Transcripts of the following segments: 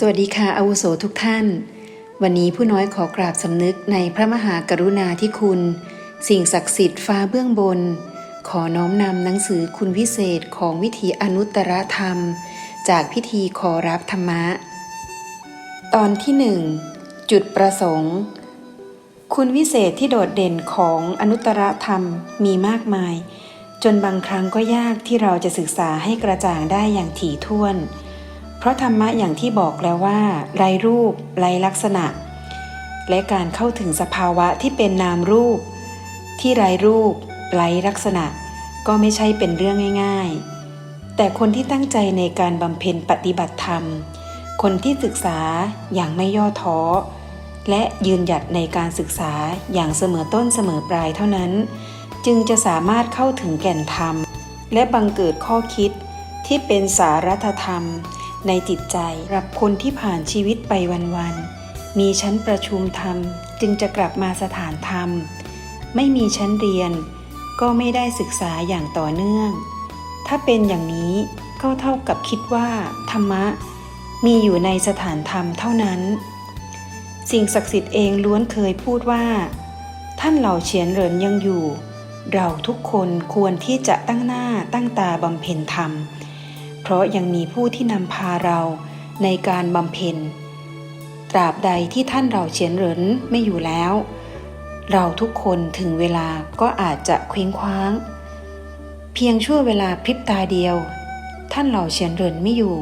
สวัสดีค่ะอาวุโสทุกท่าน วันนี้ผู้น้อยขอกราบสำนึกในพระมหากรุณาธิคุณ สิ่งศักดิ์สิทธิ์ฟ้าเบื้องบน ขอน้อมนำหนังสือคุณวิเศษของวิถีอนุตตรธรรม จากพิธีขอรับธรรมะ ตอนที่หนึ่งจุดประสงค์ คุณวิเศษที่โดดเด่นของอนุตตรธรรมมีมากมาย จนบางครั้งก็ยากที่เราจะศึกษาให้กระจ่างได้อย่างถี่ถ้วน เพราะธรรมะอย่างที่บอกแล้วว่าไรรูปไรลักษณะ และการเข้าถึงสภาวะที่เป็นนามรูป ที่ไรรูปไรลักษณะ ก็ไม่ใช่เป็นเรื่องง่าย ๆ แต่คนที่ตั้งใจในการบำเพ็ญปฏิบัติธรรม คนที่ศึกษาอย่างไม่ย่อท้อ และยืนหยัดในการศึกษาอย่างเสมอต้นเสมอปลายเท่านั้น จึงจะสามารถเข้าถึงแก่นธรรม และบังเกิดข้อคิดที่เป็นสารัธรรม ในจิตใจรับคนที่ผ่านชีวิตไปวันๆ มีชั้นประชุมธรรม จึงจะกลับมาสถานธรรม ไม่มีชั้นเรียน ก็ไม่ได้ศึกษาอย่างต่อเนื่อง ถ้าเป็นอย่างนี้ก็เท่ากับคิดว่า ธรรมะ มีอยู่ในสถานธรรมเท่านั้น สิ่งศักดิ์สิทธิ์เองล้วนเคยพูดว่า ท่านเหล่าเฉียนเหรินยังอยู่ เราทุกคนควรที่จะตั้งหน้าตั้งตาบำเพ็ญธรรม เพราะยังมีผู้ที่นำพาเราในการบำเพ็ญ ตราบใดที่ท่านเราเฉียนเหรินไม่อยู่แล้ว เราทุกคนถึงเวลาก็อาจจะเคว้งคว้าง เพียงชั่วเวลาพริบตาเดียว ท่านเหล่าเฉียนเหรินไม่อยู่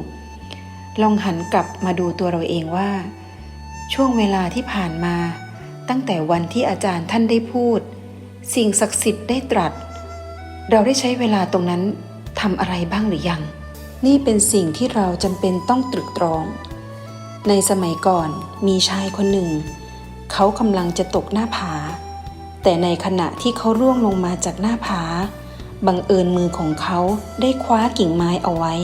ลองหันกลับมาดูตัวเราเองว่า ช่วงเวลาที่ผ่านมา ตั้งแต่วันที่อาจารย์ท่านได้พูด สิ่งศักดิ์สิทธิ์ได้ตรัส เราได้ใช้เวลาตรงนั้นทำอะไรบ้างหรือยัง นี่เป็นสิ่งที่เราจำเป็นต้องตรึกตรอง ในสมัยก่อนมีชายคนหนึ่ง เขากำลังจะตกหน้าผา แต่ในขณะที่เขาร่วงลงมาจากหน้าผา บังเอิญมือของเขาได้คว้ากิ่งไม้เอาไว้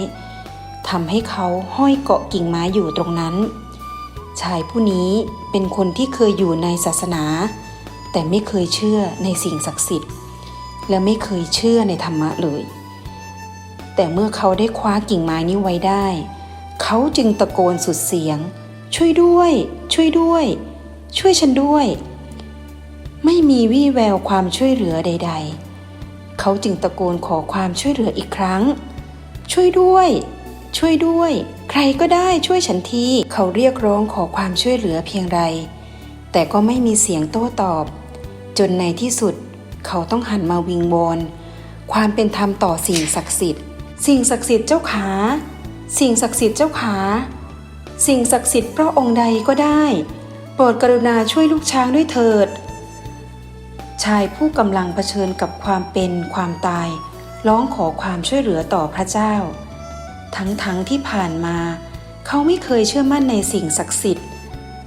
ทำให้เขาห้อยเกาะกิ่งไม้อยู่ตรงนั้น ชายผู้นี้เป็นคนที่เคยอยู่ในศาสนา แต่ไม่เคยเชื่อในสิ่งศักดิ์สิทธิ์ และไม่เคยเชื่อในธรรมะเลย แต่เมื่อเขาได้คว้ากิ่งไม้นี้ไว้ได้ เขาจึงตะโกนสุดเสียง ช่วยด้วย ช่วยด้วย ช่วยฉันด้วย ไม่มีวี่แววความช่วยเหลือใด ๆ เขาจึงตะโกนขอความช่วยเหลืออีกครั้ง ช่วยด้วย ช่วยด้วย ใครก็ได้ช่วยฉันทีเขาเรียกร้องขอความช่วยเหลือเพียงใดแต่ก็ไม่มีเสียงโต้ตอบ จนในที่สุด เขาต้องหันมาวิงวอนความเป็นธรรมต่อสิ่งศักดิ์สิทธิ์ สิ่งศักดิ์สิทธิ์เจ้าขา สิ่งศักดิ์สิทธิ์เจ้าขา สิ่งศักดิ์สิทธิ์พระองค์ใดก็ได้ โปรดกรุณาช่วยลูกช้างด้วยเถิด ชายผู้กำลังเผชิญกับความเป็นความตาย ร้องขอความช่วยเหลือต่อพระเจ้า ทั้งๆทที่ผ่านมา เขาไม่เคยเชื่อมั่นในสิ่งศักดิ์สิทธิ์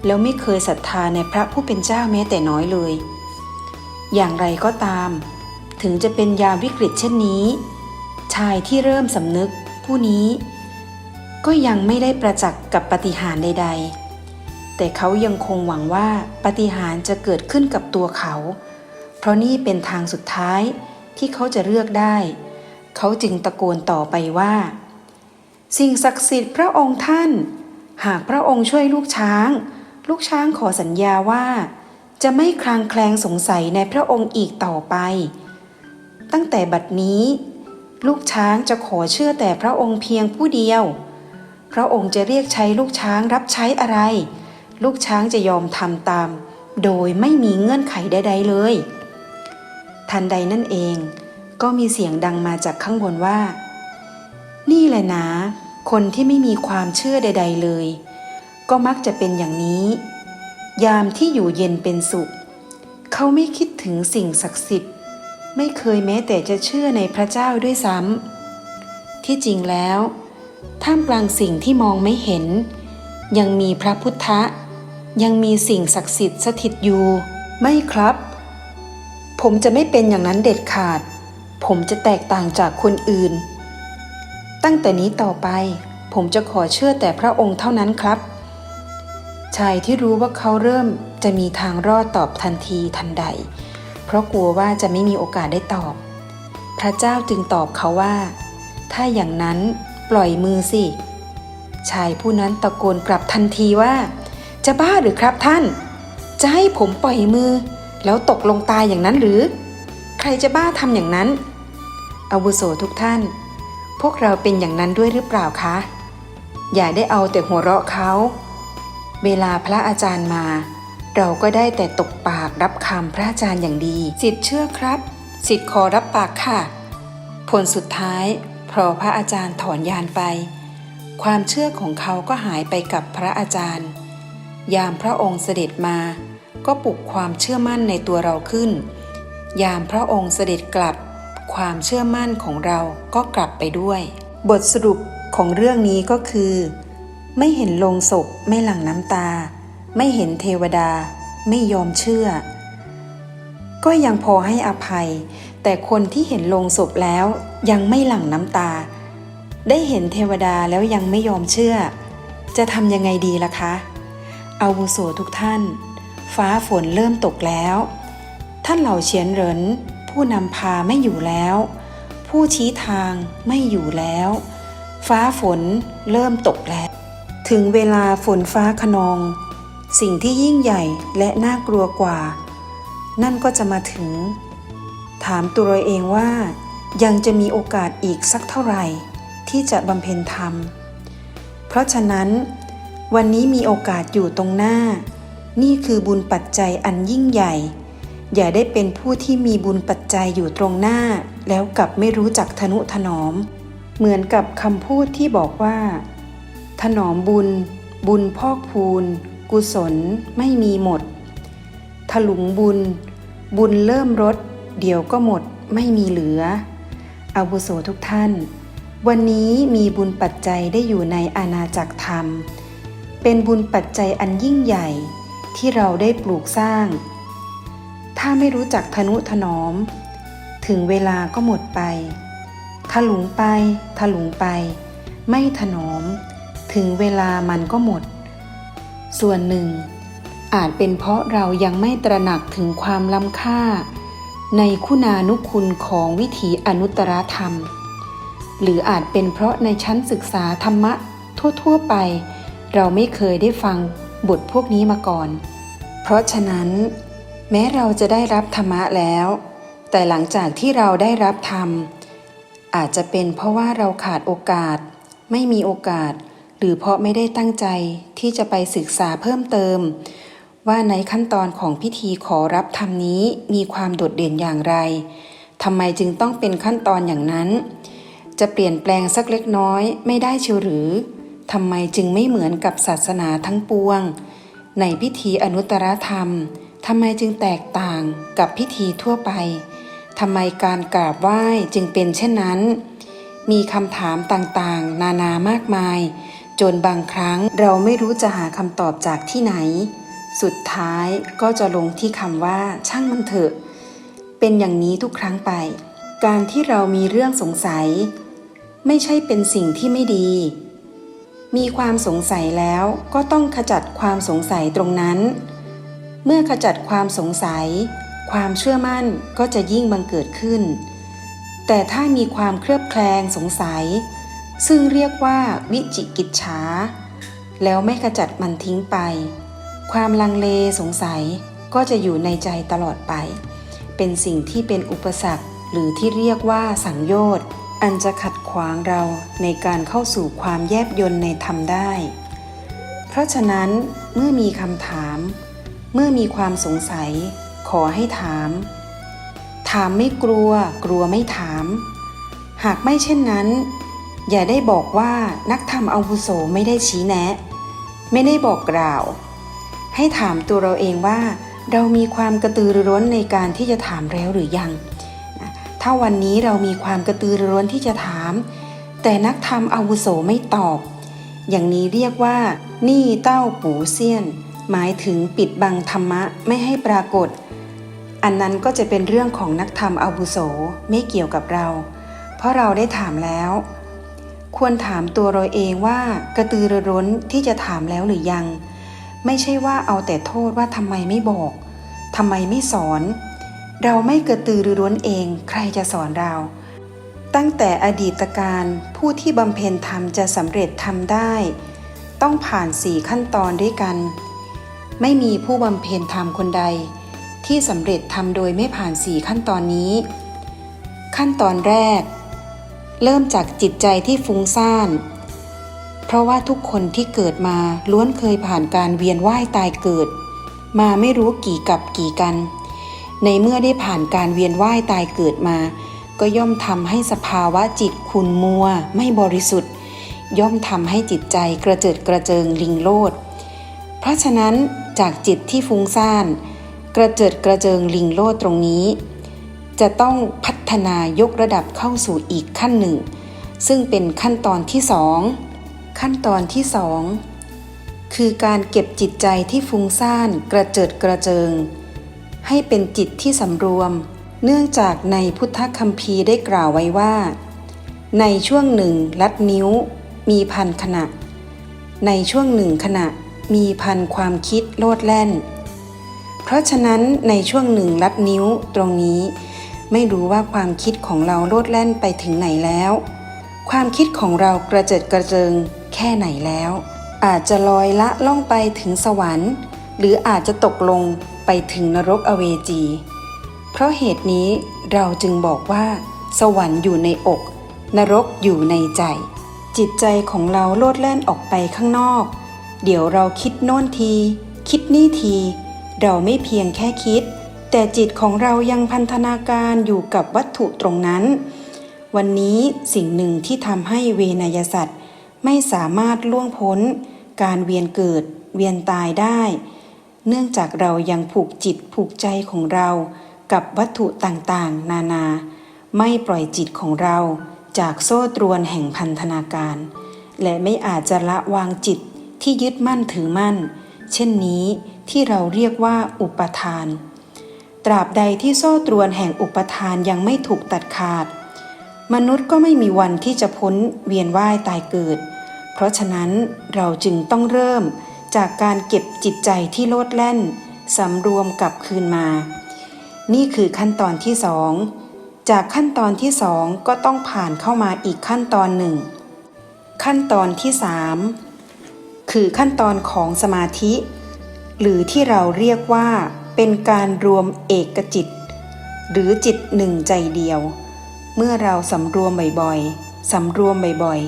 แล้วไม่เคยศรัทธาในพระผู้เป็นเจ้าแม้แต่น้อยเลย อย่างไรก็ตาม ถึงจะเป็นยามวิกฤตเช่นนี้ ชายที่เริ่มสำนึกผู้นี้ ก็ยังไม่ได้ประจักษ์กับปฏิหารใด ๆ แต่เขายังคงหวังว่าปฏิหารจะเกิดขึ้นกับตัวเขา เพราะนี่เป็นทางสุดท้ายที่เขาจะเลือกได้ เขาจึงตะโกนต่อไปว่า สิ่งศักดิ์สิทธิ์พระองค์ท่าน หากพระองค์ช่วยลูกช้าง ลูกช้างขอสัญญาว่า จะไม่คลางแคลงสงสัยในพระองค์อีกต่อไป ตั้งแต่บัดนี้ ลูกช้างจะขอเชื่อแต่พระองค์เพียงผู้เดียว พระองค์จะเรียกใช้ลูกช้างรับใช้อะไร ลูกช้างจะยอมทำตาม โดยไม่มีเงื่อนไขใด ๆ เลย ทันใดนั่นเอง ก็มีเสียงดังมาจากข้างบนว่า นี่แหละนะ คนที่ไม่มีความเชื่อใด ๆ เลย ก็มักจะเป็นอย่างนี้ ยามที่อยู่เย็นเป็นสุข เขาไม่คิดถึงสิ่งศักดิ์สิทธิ์ ไม่เคยแม้แต่จะเชื่อในพระเจ้าด้วยซ้ำที่จริงแล้ว ท่ามกลางสิ่งที่มองไม่เห็น ยังมีพระพุทธะ ยังมีสิ่งศักดิ์สิทธิ์สถิตอยู่ ไม่ครับ ผมจะไม่เป็นอย่างนั้นเด็ดขาด ผมจะแตกต่างจากคนอื่น ตั้งแต่นี้ต่อไป ผมจะขอเชื่อแต่พระองค์เท่านั้นครับ ชายที่รู้ว่าเขาเริ่มจะมีทางรอดตอบทันทีทันใด เพราะกลัวว่าจะไม่มีโอกาสได้ตอบ พระเจ้าจึงตอบเขาว่า ถ้าอย่างนั้นปล่อยมือสิ ชายผู้นั้นตะโกนกลับทันทีว่า จะบ้าหรือครับท่าน จะให้ผมปล่อยมือ แล้วตกลงตายอย่างนั้นหรือ ใครจะบ้าทำอย่างนั้น อาวุโสทุกท่าน พวกเราเป็นอย่างนั้นด้วยหรือเปล่าคะ อย่าได้เอาแต่หัวเราะเขา เวลาพระอาจารย์มา เราก็ได้แต่ตกปากรับคำพระอาจารย์อย่างดี สิทธิ์เชื่อครับ สิทธิ์ขอรับปากค่ะ ผลสุดท้ายพอพระอาจารย์ถอนยานไป ความเชื่อของเขาก็หายไปกับพระอาจารย์ ยามพระองค์เสด็จมา ก็ปลุกความเชื่อมั่นในตัวเราขึ้น ยามพระองค์เสด็จกลับ ความเชื่อมั่นของเราก็กลับไปด้วย บทสรุปของเรื่องนี้ก็คือ ไม่เห็นลงศพไม่หลั่งน้ำตา ไม่เห็นเทวดา ไม่ยอมเชื่อ ก็ยังพอให้อภัย แต่คนที่เห็นลงศพแล้วยังไม่หลั่งน้ำตา ได้เห็นเทวดาแล้วยังไม่ยอมเชื่อ จะทำยังไงดีล่ะคะอาวุโสทุกท่าน ฟ้าฝนเริ่มตกแล้ว ท่านเหล่าเฉียนเหริน ผู้นำพาไม่อยู่แล้ว ผู้ชี้ทางไม่อยู่แล้ว ฟ้าฝนเริ่มตกแล้ว ถึงเวลาฝนฟ้าขนอง สิ่งที่ยิ่งใหญ่และน่ากลัวกว่า นั่นก็จะมาถึง ถามตัวเราเองว่า ยังจะมีโอกาสอีกสักเท่าไหร่ ที่จะบำเพ็ญธรรม เพราะฉะนั้น วันนี้มีโอกาสอยู่ตรงหน้า นี่คือบุญปัจจัยอันยิ่งใหญ่ อย่าได้เป็นผู้ที่มีบุญปัจจัยอยู่ตรงหน้า แล้วกลับไม่รู้จักทนุถนอม เหมือนกับคำพูดที่บอกว่า ถนอมบุญ บุญพอกพูน กุศลไม่มีหมด ถลุงบุญ บุญเริ่มลดเดี๋ยวก็หมดไม่มีเหลือ อาวุโสทุกท่าน วันนี้มีบุญปัจจัยได้อยู่ในอาณาจักรธรรม เป็นบุญปัจจัยอันยิ่งใหญ่ที่เราได้ปลูกสร้าง ถ้าไม่รู้จักทนุถนอม ถึงเวลาก็หมดไป ถลุงไป ถลุงไป ไม่ถนอม ถึงเวลามันก็หมด ส่วนหนึ่ง อาจเป็นเพราะเรายังไม่ตระหนักถึงความล้ำค่า ในคุณานุคุณของวิถีอนุตตรธรรม หรืออาจเป็นเพราะในชั้นศึกษาธรรมะทั่ว ๆ ไป เราไม่เคยได้ฟังบทพวกนี้มาก่อน เพราะฉะนั้น แม้เราจะได้รับธรรมะแล้ว แต่หลังจากที่เราได้รับธรรมอาจจะเป็นเพราะว่าเราขาดโอกาส ไม่มีโอกาส หรือเพราะไม่ได้ตั้งใจที่จะไปศึกษาเพิ่มเติม ว่าในขั้นตอนของพิธีขอรับธรรมนี้มีความโดดเด่นอย่างไรทำไมจึงต้องเป็นขั้นตอนอย่างนั้น จะเปลี่ยนแปลงสักเล็กน้อยไม่ได้เชียวหรือทำไมจึงไม่เหมือนกับศาสนาทั้งปวง ในพิธีอนุตตรธรรมทำไมจึงแตกต่างกับพิธีทั่วไปทำไมการกราบไหว้จึงเป็นเช่นนั้น มีคำถามต่างๆ นานามากมาย จนบางครั้งเราไม่รู้จะหาคำตอบจากที่ไหน สุดท้ายก็จะลงที่คำว่าช่างมันเถอะ เป็นอย่างนี้ทุกครั้งไป การที่เรามีเรื่องสงสัย ไม่ใช่เป็นสิ่งที่ไม่ดี มีความสงสัยแล้วก็ต้องขจัดความสงสัยตรงนั้น เมื่อขจัดความสงสัย ความเชื่อมั่นก็จะยิ่งบังเกิดขึ้น แต่ถ้ามีความเคลือบแคลงสงสัย ซึ่งเรียกว่าวิจิกิจฉาแล้วไม่ขจัดมันทิ้งไป ความลังเลสงสัยก็จะอยู่ในใจตลอดไป เป็นสิ่งที่เป็นอุปสรรคหรือที่เรียกว่าสังโยชน์อันจะขัดขวางเราในการเข้าสู่ความแยบยลในธรรมได้ เพราะฉะนั้นเมื่อมีคำถาม เมื่อมีความสงสัย ขอให้ถาม ถามไม่กลัว กลัวไม่ถาม หากไม่เช่นนั้น อย่าได้บอกว่านักธรรมอาวุโสไม่ได้ชี้แนะ ไม่ได้บอกกล่าว ให้ถามตัวเราเองว่า เรามีความกระตือรือร้นในการที่จะถามแล้วหรือยัง ถ้าวันนี้เรามีความกระตือรือร้นที่จะถาม แต่นักธรรมอาวุโสไม่ตอบ อย่างนี้เรียกว่านี่เต้าปูเซียน หมายถึงปิดบังธรรมะไม่ให้ปรากฏ อันนั้นก็จะเป็นเรื่องของนักธรรมอาวุโสไม่เกี่ยวกับเรา เพราะเราได้ถามแล้ว ควรถามตัวเราเองว่ากระตือรือร้นที่จะถามแล้วหรือยัง ไม่ใช่ว่าเอาแต่โทษว่าทำไมไม่บอกทำไมไม่สอน เราไม่กระตือรือร้นเองใครจะสอนเรา ตั้งแต่อดีตการผู้ที่บำเพ็ญธรรมจะสำเร็จทำได้ ต้องผ่านสี่ขั้นตอนด้วยกัน ไม่มีผู้บำเพ็ญธรรมคนใด ที่สำเร็จทำโดยไม่ผ่านสี่ขั้นตอนนี้ ขั้นตอนแรก เริ่มจากจิตใจที่ฟุ้งซ่าน เพราะว่าทุกคนที่เกิดมาล้วนเคยผ่านการเวียนว่ายตายเกิด มาไม่รู้กี่กับกี่กัน ในเมื่อได้ผ่านการเวียนว่ายตายเกิดมา ก็ย่อมทำให้สภาวะจิตขุนมัวไม่บริสุทธิ์ ย่อมทำให้จิตใจกระเจิดกระเจิงลิงโลด เพราะฉะนั้นจากจิตที่ฟุ้งซ่าน กระเจิดกระเจิงลิงโลดตรงนี้ จะต้องพั นายกระดับเข้าสู่อีกขั้นหนึ่ง ซึ่งเป็นขั้นตอนที่สองขั้นตอนที่สองคือการเก็บจิตใจที่ฟุ้งซ่านกระเจิดกระเจิง ให้เป็นจิตที่สำรวม เนื่องจากในพุทธคัมภีร์ได้กล่าวไว้ว่า ในช่วงหนึ่งลัดนิ้ว มีพันขณะ ในช่วงหนึ่งขณะมีพันความคิดโลดแล่น เพราะฉะนั้นในช่วงหนึ่งลัดนิ้วตรงนี้ ไม่รู้ว่าความคิดของเราโลดแล่นไปถึงไหนแล้ว ความคิดของเรากระเจิดกระเจิงแค่ไหนแล้ว อาจจะลอยละล่องไปถึงสวรรค์ หรืออาจจะตกลงไปถึงนรกอเวจี เพราะเหตุนี้เราจึงบอกว่า สวรรค์อยู่ในอก นรกอยู่ในใจ จิตใจของเราโลดแล่นออกไปข้างนอก เดี๋ยวเราคิดโน่นที คิดนี่ที เราไม่เพียงแค่คิด แต่จิตของเรายังพันธนาการอยู่กับวัตถุตรงนั้น วันนี้สิ่งหนึ่งที่ทำให้เวนยสัตว์ไม่สามารถล่วงพ้น การเวียนเกิด เวียนตายได้ เนื่องจากเรายังผูกจิตผูกใจของเรากับวัตถุต่างๆ นานา ไม่ปล่อยจิตของเราจากโซ่ตรวนแห่งพันธนาการ และไม่อาจจะละวางจิตที่ยึดมั่นถือมั่น เช่นนี้ที่เราเรียกว่าอุปทาน ตราบใดที่โซ่ตรวนแห่งอุปทานยังไม่ถูกตัดขาด มนุษย์ก็ไม่มีวันที่จะพ้นเวียนว่ายตายเกิด เพราะฉะนั้นเราจึงต้องเริ่มจากการเก็บจิตใจที่โลดแล่นสำรวมกลับคืนมา นี่คือขั้นตอนที่สองจากขั้นตอนที่สองก็ต้องผ่านเข้ามาอีกขั้นตอนหนึ่ง ขั้นตอนที่สามคือขั้นตอนของสมาธิ หรือที่เราเรียกว่า เป็นการรวมเอกจิต หรือจิตหนึ่งใจเดียว เมื่อเราสำรวมบ่อยๆ สำรวมบ่อย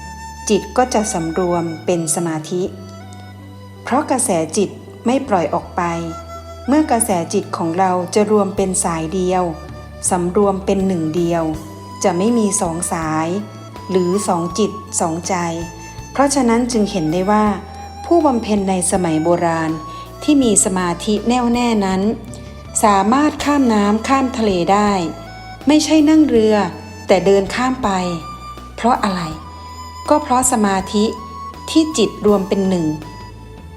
ๆ จิตก็จะสำรวมเป็นสมาธิ เพราะกระแสจิตไม่ปล่อยออกไป เมื่อกระแสจิตของเราจะรวมเป็นสายเดียว สำรวมเป็นหนึ่งเดียว จะไม่มีสองสาย หรือสองจิตสองใจ เพราะฉะนั้นจึงเห็นได้ว่า ผู้บำเพ็ญในสมัยโบราณ ที่มีสมาธิแน่วแน่นั้น สามารถข้ามน้ำข้ามทะเลได้ ไม่ใช่นั่งเรือ แต่เดินข้ามไป เพราะอะไร ก็เพราะสมาธิที่จิตรวมเป็นหนึ่ง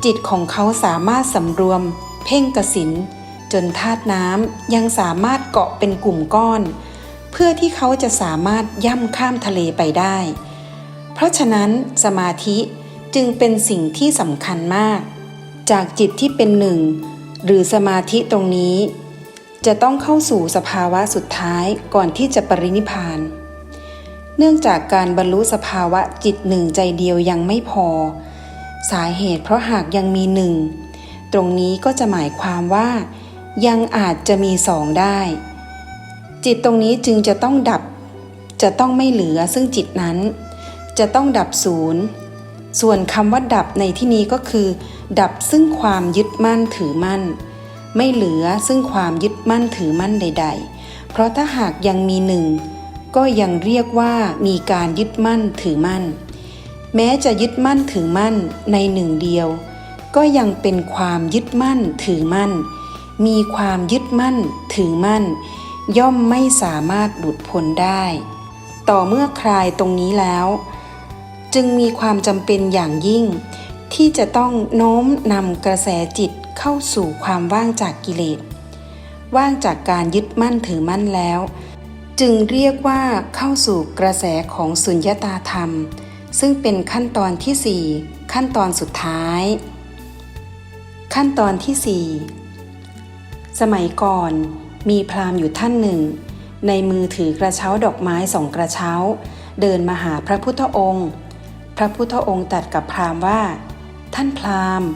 จิตของเขาสามารถสำรวม เพ่งกสินจนธาตุน้ำยังสามารถเกาะเป็นกลุ่มก้อน เพื่อที่เขาจะสามารถย่ำข้ามทะเลไปได้ เพราะฉะนั้นสมาธิจึงเป็นสิ่งที่สำคัญมาก จากจิตที่เป็นหนึ่ง หรือสมาธิตรงนี้ จะต้องเข้าสู่สภาวะสุดท้ายก่อนที่จะปรินิพาน เนื่องจากการบรรลุสภาวะจิตหนึ่งใจเดียวยังไม่พอ สาเหตุเพราะหากยังมีหนึ่ง ตรงนี้ก็จะหมายความว่า ยังอาจจะมีสองได้ จิตตรงนี้จึงจะต้องดับ จะต้องไม่เหลือซึ่งจิตนั้น จะต้องดับศูนย์ ส่วนคำว่าดับในที่นี้ก็คือ ดับซึ่งความยึดมั่นถือมั่น ไม่เหลือซึ่งความยึดมั่นถือมั่นใด ๆ เพราะถ้าหากยังมีหนึ่งก็ยังเรียกว่ามีการยึดมั่นถือมั่น แม้จะยึดมั่นถือมั่นในหนึ่งเดียว ก็ยังเป็นความยึดมั่นถือมั่น มีความยึดมั่นถือมั่น ย่อมไม่สามารถหลุดพ้นได้ ต่อเมื่อคลายตรงนี้แล้ว จึงมีความจำเป็นอย่างยิ่ง ที่จะต้องโน้มนำกระแสจิตเข้าสู่ความว่างจากกิเลส ว่างจากการยึดมั่นถือมั่นแล้ว จึงเรียกว่าเข้าสู่กระแสของสุญญตาธรรม ซึ่งเป็นขั้นตอนที่ 4 ขั้นตอนสุดท้าย ขั้นตอนที่ 4 สมัยก่อนมีพราหมณ์อยู่ท่านหนึ่ง ในมือถือกระเช้าดอกไม้สองกระเช้า เดินมาหาพระพุทธองค์ พระพุทธองค์ตรัสกับพราหมณ์ว่า ท่านพราหมณ์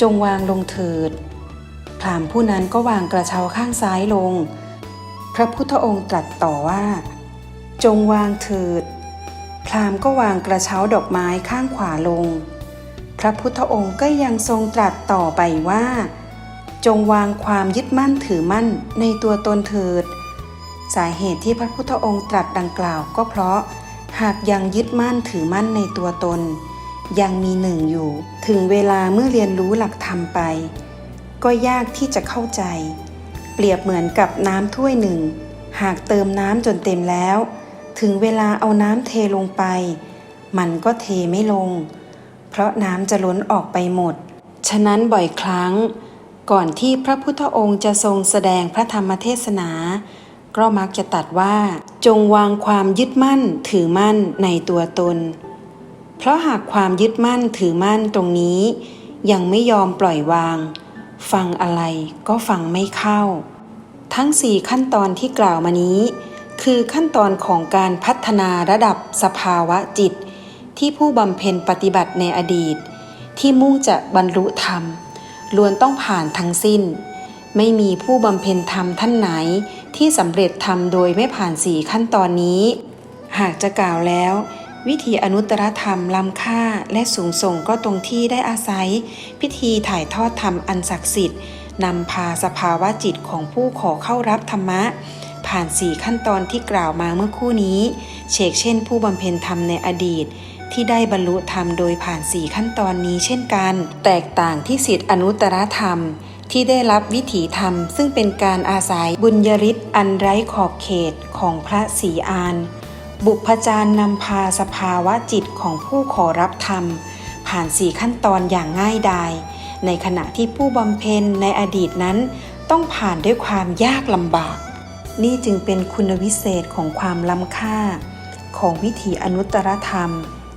จงวางลงเถิด พราหมณ์ผู้นั้นก็วางกระเช้าข้างซ้ายลง พระพุทธองค์ตรัสต่อว่า จงวางเถิด พราหมณ์ก็วางกระเช้าดอกไม้ข้างขวาลง พระพุทธองค์ก็ยังทรงตรัสต่อไปว่า จงวางความยึดมั่นถือมั่นในตัวตนเถิด สาเหตุที่พระพุทธองค์ตรัสดังกล่าวก็เพราะ หากยังยึดมั่นถือมั่นในตัวตน ยังมีหนึ่งอยู่ ถึงเวลาเมื่อเรียนรู้หลักธรรมไป ก็ยากที่จะเข้าใจ เปรียบเหมือนกับน้ำถ้วยหนึ่ง หากเติมน้ำจนเต็มแล้ว ถึงเวลาเอาน้ำเทลงไป มันก็เทไม่ลง เพราะน้ำจะล้นออกไปหมด ฉะนั้นบ่อยครั้ง ก่อนที่พระพุทธองค์จะทรงแสดงพระธรรมเทศนา ก็มักจะตัดว่า จงวางความยึดมั่นถือมั่นในตัวตน เพราะหากความยึดมั่นถือมั่นตรงนี้ ยังไม่ยอมปล่อยวาง ฟังอะไรก็ฟังไม่เข้า ทั้งสี่ขั้นตอนที่กล่าวมานี้ คือขั้นตอนของการพัฒนาระดับสภาวะจิต ที่ผู้บำเพ็ญปฏิบัติในอดีต ที่มุ่งจะบรรลุธรรมล้วนต้องผ่านทั้งสิ้น ไม่มีผู้บำเพ็ญธรรมท่านไหน ที่สำเร็จธรรมโดยไม่ผ่านสี่ขั้นตอนนี้ หากจะกล่าวแล้ว วิธีอนุตตรธรรมล้ำค่าและสูงส่งก็ตรงที่ได้อาศัย พิธีถ่ายทอดธรรมอันศักดิ์สิทธิ์นำพาสภาวะจิตของผู้ขอเข้ารับธรรมะ ผ่านสี่ขั้นตอนที่กล่าวมาเมื่อคู่นี้เชกเช่น ผู้บำเพ็ญธรรมในอดีตที่ได้บรรลุธรรมโดยผ่านสี่ขั้นตอนนี้เช่นกัน แตกต่างที่สิทธิอนุตตรธรรม ที่ได้รับวิถีธรรม ซึ่งเป็นการอาศัยบุญยริศอันไร้ขอบเขตของพระศรีอาน บุพจารย์นำพาสภาวะจิตของผู้ขอรับธรรม ผ่านสี่ขั้นตอนอย่างง่ายดาย ในขณะที่ผู้บำเพ็ญในอดีตนั้น ต้องผ่านด้วยความยากลำบาก นี่จึงเป็นคุณวิเศษของความล้ำค่า ของวิถีอนุตตรธรรม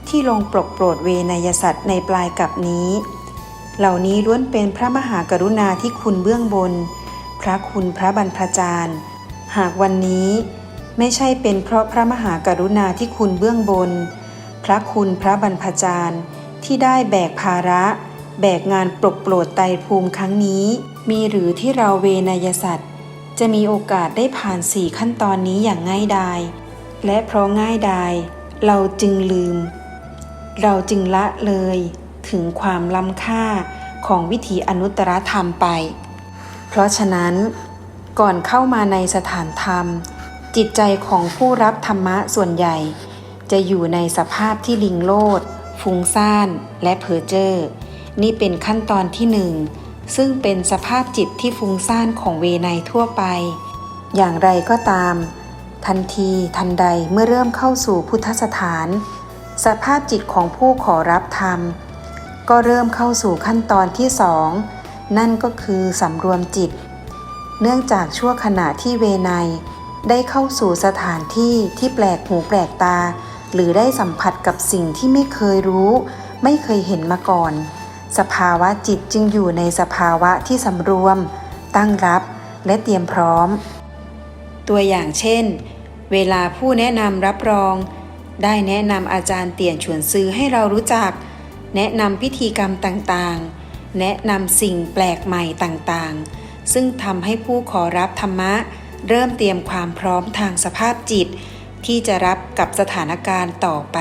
ที่ลงปลกโปรดเวนยสัตว์ในปลายกับนี้ เหล่านี้ล้วนเป็นพระมหากรุณาที่คุณเบื้องบน พระคุณพระบรรพจารย์ หากวันนี้ไม่ใช่เป็นเพราะพระมหากรุณาที่คุณเบื้องบน พระคุณพระบรรพจารย์ที่ได้แบกภาระ แบกงานปลกโปรดไตรภูมิครั้งนี้ มีหรือที่เราเวนยสัตว์ จะมีโอกาสได้ผ่านสี่ขั้นตอนนี้อย่างง่ายดาย และเพราะง่ายดาย เราจึงลืม เราจึงละเลย ถึงความล้ำค่าของวิถีอนุตตรธรรมไป เพราะฉะนั้นก่อนเข้ามาในสถานธรรม จิตใจของผู้รับธรรมะส่วนใหญ่ จะอยู่ในสภาพที่ลิงโลดฟุ้งซ่านและเพ้อเจ้อนี่เป็นขั้นตอนที่หนึ่งซึ่งเป็นสภาพจิตที่ฟุ้งซ่านของเวไนทั่วไป อย่างไรก็ตาม ทันทีทันใดเมื่อเริ่มเข้าสู่พุทธสถาน สภาพจิตของผู้ขอรับธรรม ก็เริ่มเข้าสู่ขั้นตอนที่สองนั่นก็คือสำรวมจิต เนื่องจากชั่วขณะที่เวไนได้เข้าสู่สถานที่ที่แปลกหูแปลกตา หรือได้สัมผัสกับสิ่งที่ไม่เคยรู้ ไม่เคยเห็นมาก่อน สภาวะจิตจึงอยู่ในสภาวะที่สำรวม ตั้งรับและเตรียมพร้อม ตัวอย่างเช่น เวลาผู้แนะนำรับรอง ได้แนะนำอาจารย์เตียนฉวนซื้อให้เรารู้จัก แนะนำพิธีกรรมต่างๆ แนะนำสิ่งแปลกใหม่ต่างๆ ซึ่งทำให้ผู้ขอรับธรรมะ เริ่มเตรียมความพร้อมทางสภาพจิต ที่จะรับกับสถานการณ์ต่อไป